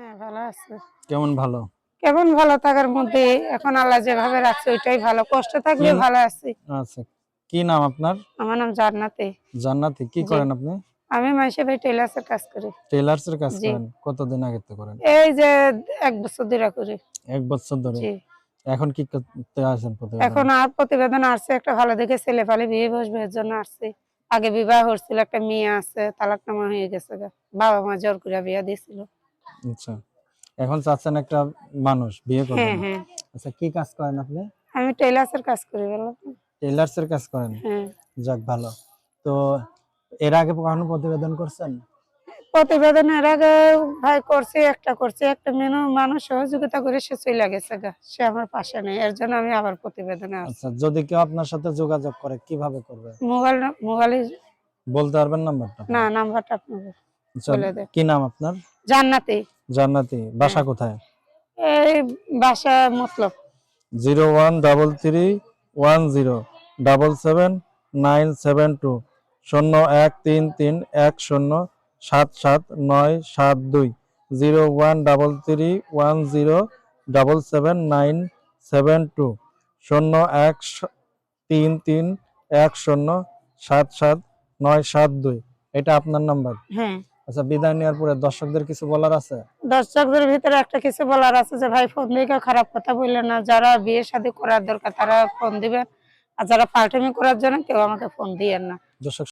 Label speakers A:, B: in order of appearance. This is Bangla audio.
A: হ্যাঁ ভালো আছে।
B: কেমন ভালো?
A: কেমন ভালো থাকার মধ্যে এখন আল্লাহ যেভাবে রাখছে ওইটাই ভালো। কষ্ট থাকলে ভালো আছি।
B: আচ্ছা কি নাম আপনার?
A: আমার নাম জান্নাতে।
B: জান্নাতি কি করেন আপনি?
A: আমি মাইসে ভাই টেলার্সের কাজ করি।
B: টেলার্স এর কাজ করেন? কতদিন আগে করেন?
A: এই যে এক বছর ধরে করি।
B: এক বছর ধরে? এখন কি করতে আসেন প্রতিদিন
A: এখন আর প্রতিবেদন আসছে একটা ভালো দেখে ছেলে ফালে বিয়ে বসবে এর জন্য আসছে। আগে বিবাহ হচ্ছিল একটা মেয়ে আছে তালাক নামা হয়ে গেছে বাবা মা জোর করে বিয়ে দিয়েছিল।
B: আচ্ছা। এখন চাচ্ছেন একটা মানুষ বিয়ে
A: হ্যাঁ
B: করবেন?
A: হ্যাঁ
B: আচ্ছা কি কাজ করেন আপনি?
A: আমি টেলার্সের কাজ করি বলো
B: টেলার্স এর কাজ করেন?
A: হ্যাঁ।
B: যাক ভালো। তো এর আগে কখনো প্রতিবেদন করছেন?
A: প্রতিবেদনের আগে ভাই করছি একটা করছি একটা মেনু মানুষ সহযোগিতা করে সে চলে গেছে গা। সে আমার পাশে নেই এর জন্য আমি আবার প্রতিবেদনে
B: আচ্ছা যদি কেউ আপনার সাথে যোগাযোগ করে কীভাবে করবে?
A: মোবাইল মোবাইলে
B: বলতে পারবেন নাম্বারটা?
A: না নাম্বারটা দেন।
B: কি নাম আপনার?
A: জান্নাতে।
B: জান্নাতি বাসা। কোথায়?
A: এই বাসা Matlab.
B: Zero one double three one zero double seven nine seven two শূন্য এক তিন তিন এক শূন্য সাত সাত নয় সাত দুই। Zero one double three one zero double seven nine seven two শূন্য এক তিন তিন এক শূন্য সাত সাত নয় সাত দুই। এটা আপনার নাম্বার?
A: হ্যাঁ।
B: আচ্ছা বিদায় নেওয়ার পরে দর্শকদের কিছু বলার আছে?
A: দর্শকদের ভিতরে একটা কিছু বলার আছে যে ভাই ফোন দিয়ে কেউ খারাপ কথা বললেন না। যারা বিয়ে শাদী করার দরকার তারা ফোন দিবেন। আর যারা পার্টিমি করার জন্য কেউ আমাকে ফোন দিয়েন না।
B: দর্শক